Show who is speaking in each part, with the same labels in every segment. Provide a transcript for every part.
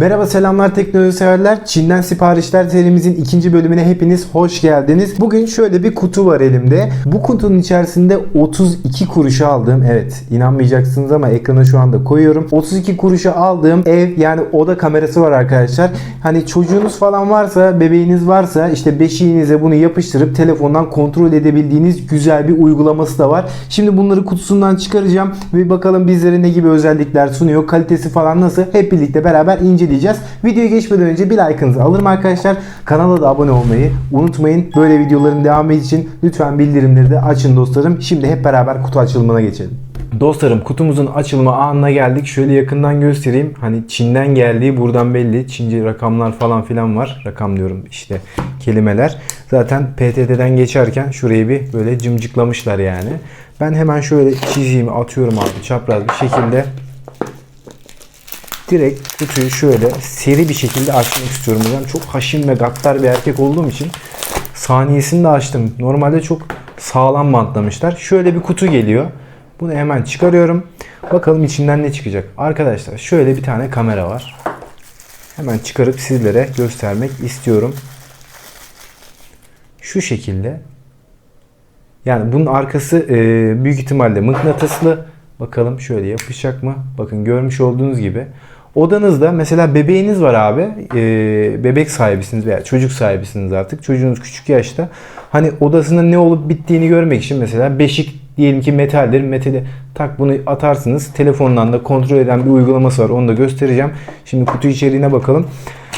Speaker 1: Merhaba selamlar teknoloji severler. Çin'den siparişler serimizin ikinci bölümüne hepiniz hoş geldiniz. Bugün şöyle bir kutu var elimde. Bu kutunun içerisinde 32 kuruşa aldığım, evet inanmayacaksınız ama ekrana şu anda koyuyorum. 32 kuruşa aldığım ev yani oda kamerası var arkadaşlar. Hani çocuğunuz falan varsa, bebeğiniz varsa işte beşiğinize bunu yapıştırıp telefondan kontrol edebildiğiniz güzel bir uygulaması da var. Şimdi bunları kutusundan çıkaracağım ve bakalım bizlere ne gibi özellikler sunuyor, kalitesi falan nasıl hep birlikte beraber inceleyeceğiz. Videoya geçmeden önce bir like'ınızı alırım arkadaşlar. Kanala da abone olmayı unutmayın. Böyle videoların devamı için lütfen bildirimleri de açın dostlarım. Şimdi hep beraber kutu açılımına geçelim. Dostlarım kutumuzun açılma anına geldik. Şöyle yakından göstereyim. Hani Çin'den geldiği buradan belli. Çince rakamlar falan filan var. Rakam diyorum işte kelimeler. Zaten PTT'den geçerken şurayı bir böyle cımcıklamışlar yani. Ben hemen şöyle çizeyim atıyorum abi çapraz bir şekilde. Direkt kutuyu şöyle seri bir şekilde açmak istiyorum. Ben çok haşin ve gaddar bir erkek olduğum için saniyesini de açtım. Normalde çok sağlam bantlamışlar. Şöyle bir kutu geliyor. Bunu hemen çıkarıyorum. Bakalım içinden ne çıkacak. Arkadaşlar şöyle bir tane kamera var. Hemen çıkarıp sizlere göstermek istiyorum. Şu şekilde. Yani bunun arkası e, büyük ihtimalle mıknatıslı. Bakalım şöyle yapışacak mı? Bakın görmüş olduğunuz gibi. Odanızda mesela bebeğiniz var abi. e, bebek sahibisiniz veya çocuk sahibisiniz artık. Çocuğunuz küçük yaşta. Hani odasında ne olup bittiğini görmek için mesela beşik diyelim ki metaldir. Metali tak bunu atarsınız. Telefondan da kontrol eden bir uygulaması var. Onu da göstereceğim. Şimdi kutu içeriğine bakalım.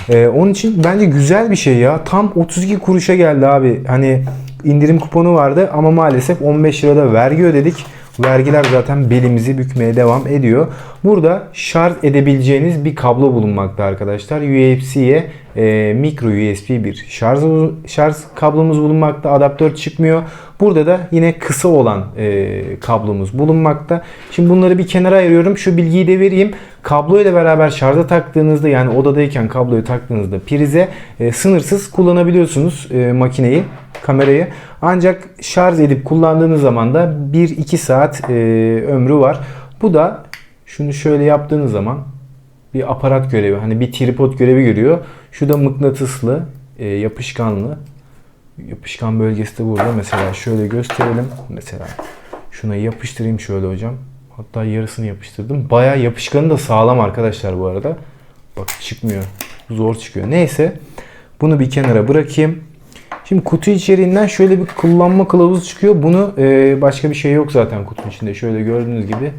Speaker 1: Ee, onun için bence güzel bir şey ya. Tam 32 kuruşa geldi abi. Hani indirim kuponu vardı ama maalesef 15 lirada vergi ödedik. Vergiler zaten belimizi bükmeye devam ediyor. Burada şarj edebileceğiniz bir kablo bulunmakta arkadaşlar. USB-C'ye e, micro USB bir şarj, şarj kablomuz bulunmakta. Adaptör çıkmıyor. Burada da yine kısa olan e, kablomuz bulunmakta. Şimdi bunları bir kenara ayırıyorum. Şu bilgiyi de vereyim. Kablo ile beraber şarja taktığınızda yani odadayken kabloyu taktığınızda prize e, sınırsız kullanabiliyorsunuz e, makineyi, kamerayı. Ancak şarj edip kullandığınız zaman da 1-2 saat e, ömrü var. Bu da şunu şöyle yaptığınız zaman bir aparat görevi, hani bir tripod görevi görüyor. Şu da mıknatıslı, e, yapışkanlı. Yapışkan bölgesi de burada. Mesela şöyle gösterelim. Mesela şuna yapıştırayım şöyle hocam. Hatta yarısını yapıştırdım. Bayağı yapışkanı da sağlam arkadaşlar bu arada. Bak çıkmıyor. Zor çıkıyor. Neyse. Bunu bir kenara bırakayım. Şimdi kutu içeriğinden şöyle bir kullanma kılavuzu çıkıyor. Bunu e, başka bir şey yok zaten kutunun içinde. Şöyle gördüğünüz gibi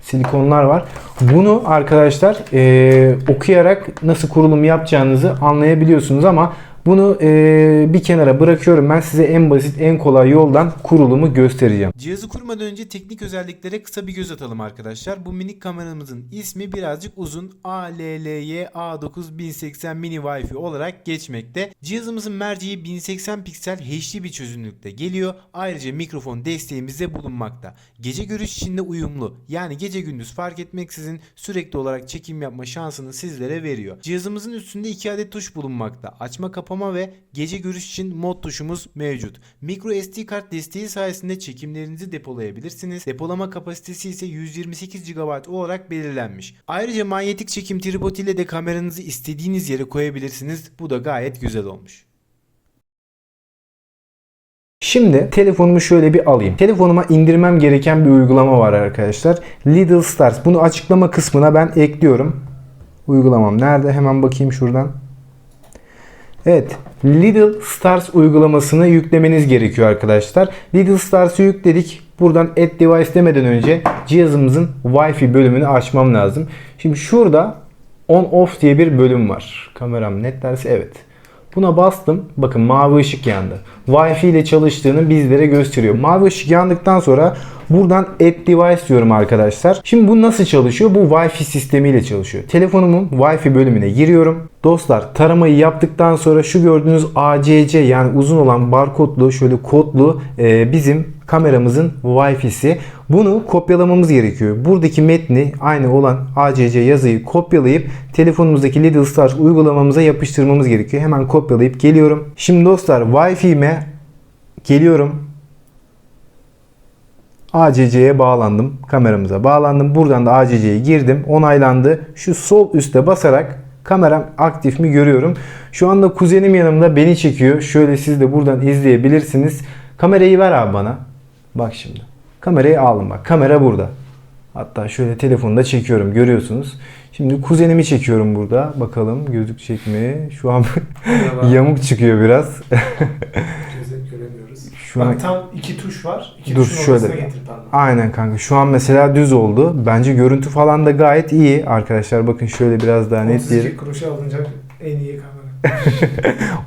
Speaker 1: silikonlar var. Bunu arkadaşlar e, okuyarak nasıl kurulum yapacağınızı anlayabiliyorsunuz ama bunu e, bir kenara bırakıyorum. Ben size en basit, en kolay yoldan kurulumu göstereceğim.
Speaker 2: Cihazı kurmadan önce teknik özelliklere kısa bir göz atalım arkadaşlar. Bu minik kameramızın ismi birazcık uzun ALLY A9 1080 mini Wi-Fi olarak geçmekte. Cihazımızın merceği 1080 piksel HD bir çözünürlükte geliyor. Ayrıca mikrofon desteğimiz de bulunmakta. Gece görüş için de uyumlu. Yani gece gündüz fark etmeksizin sürekli olarak çekim yapma şansını sizlere veriyor. Cihazımızın üstünde iki adet tuş bulunmakta. Açma kapama ve gece görüş için mod tuşumuz mevcut. Micro SD kart desteği sayesinde çekimlerinizi depolayabilirsiniz. Depolama kapasitesi ise 128 GB olarak belirlenmiş. Ayrıca manyetik çekim tripod ile de kameranızı istediğiniz yere koyabilirsiniz. Bu da gayet güzel olmuş.
Speaker 1: Şimdi telefonumu şöyle bir alayım. Telefonuma indirmem gereken bir uygulama var arkadaşlar. Little Stars. Bunu açıklama kısmına ben ekliyorum. Uygulamam nerede? Hemen bakayım şuradan. Evet. Little Stars uygulamasını yüklemeniz gerekiyor arkadaşlar. Little Stars'ı yükledik. Buradan Add Device demeden önce cihazımızın Wi-Fi bölümünü açmam lazım. Şimdi şurada On Off diye bir bölüm var. Kameram net derse evet. Buna bastım. Bakın mavi ışık yandı. Wi-Fi ile çalıştığını bizlere gösteriyor. Mavi ışık yandıktan sonra buradan Add Device diyorum arkadaşlar. Şimdi bu nasıl çalışıyor? Bu Wi-Fi sistemiyle çalışıyor. Telefonumun Wi-Fi bölümüne giriyorum. Dostlar taramayı yaptıktan sonra şu gördüğünüz ACC yani uzun olan barkodlu şöyle kodlu e, bizim kameramızın Wi-Fi'si. Bunu kopyalamamız gerekiyor. Buradaki metni aynı olan ACC yazıyı kopyalayıp telefonumuzdaki Little Stars uygulamamıza yapıştırmamız gerekiyor. Hemen kopyalayıp geliyorum. Şimdi dostlar Wi-Fi'me geliyorum. ACC'ye bağlandım. Kameramıza bağlandım. Buradan da ACC'ye girdim. Onaylandı. Şu sol üste basarak Kameram aktif mi görüyorum. Şu anda kuzenim yanımda beni çekiyor. Şöyle siz de buradan izleyebilirsiniz. Kamerayı ver abi bana. Bak şimdi. Kamerayı aldım bak. Kamera burada. Hatta şöyle telefonda çekiyorum görüyorsunuz. Şimdi kuzenimi çekiyorum burada. Bakalım gözükecek mi? Şu an yamuk çıkıyor biraz. Şu an
Speaker 3: Bak tam iki tuş var. İki
Speaker 1: Dur,
Speaker 3: tuşun
Speaker 1: şöyle.
Speaker 3: getir parmağı.
Speaker 1: Aynen kanka. Şu an mesela düz oldu. Bence görüntü falan da gayet iyi. Arkadaşlar bakın şöyle biraz daha net
Speaker 3: 32
Speaker 1: diyelim.
Speaker 3: kuruşa alınacak en iyi kamera.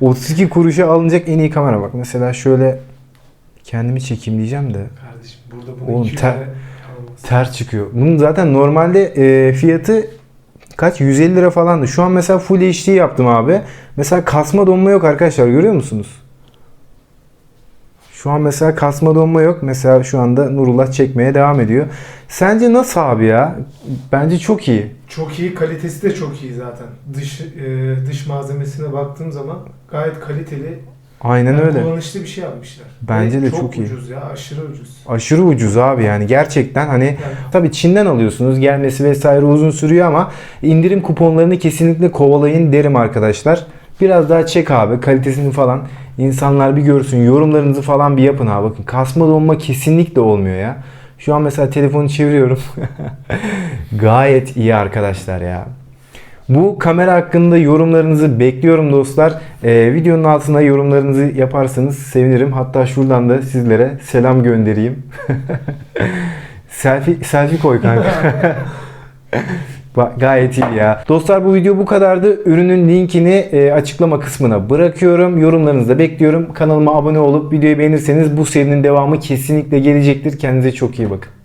Speaker 1: 32 kuruşa alınacak en iyi kamera bak. Mesela şöyle kendimi çekeyim diyeceğim de
Speaker 3: Kardeşim burada bunu
Speaker 1: Oğlum,
Speaker 3: 200
Speaker 1: ter- ters çıkıyor. Bunun zaten normalde e, fiyatı kaç? 150 lira falandı. Şu an mesela Full HD yaptım abi. Mesela kasma donma yok arkadaşlar görüyor musunuz? Şu an mesela kasma donma yok. Mesela şu anda Nurullah çekmeye devam ediyor. Sence nasıl abi ya? Bence çok iyi.
Speaker 3: Çok iyi, kalitesi de çok iyi zaten. Dış e, dış malzemesine baktığım zaman gayet kaliteli.
Speaker 1: Aynen
Speaker 3: yani
Speaker 1: öyle.
Speaker 3: Kullanışlı bir şey yapmışlar.
Speaker 1: Bence
Speaker 3: Ve
Speaker 1: de
Speaker 3: çok,
Speaker 1: çok iyi.
Speaker 3: ucuz ya, aşırı ucuz.
Speaker 1: Aşırı ucuz abi yani gerçekten hani
Speaker 3: Yani
Speaker 1: Tabii Çin'den alıyorsunuz. Gelmesi vesaire uzun sürüyor ama indirim kuponlarını kesinlikle kovalayın derim arkadaşlar. Biraz daha çek abi kalitesini falan. İnsanlar bir görsün. Yorumlarınızı falan bir yapın abi. Bakın kasma donma kesinlikle olmuyor ya. Şu an mesela telefonu çeviriyorum. Gayet iyi arkadaşlar ya. Bu kamera hakkında yorumlarınızı bekliyorum dostlar. Ee, videonun altına yorumlarınızı yaparsanız sevinirim. Hatta şuradan da sizlere selam göndereyim. selfie, selfie koy kanka. Gayet iyi ya. Dostlar bu video bu kadardı. Ürünün linkini e, açıklama kısmına bırakıyorum. Yorumlarınızı da bekliyorum. Kanalıma abone olup videoyu beğenirseniz bu serinin devamı kesinlikle gelecektir. Kendinize çok iyi bakın.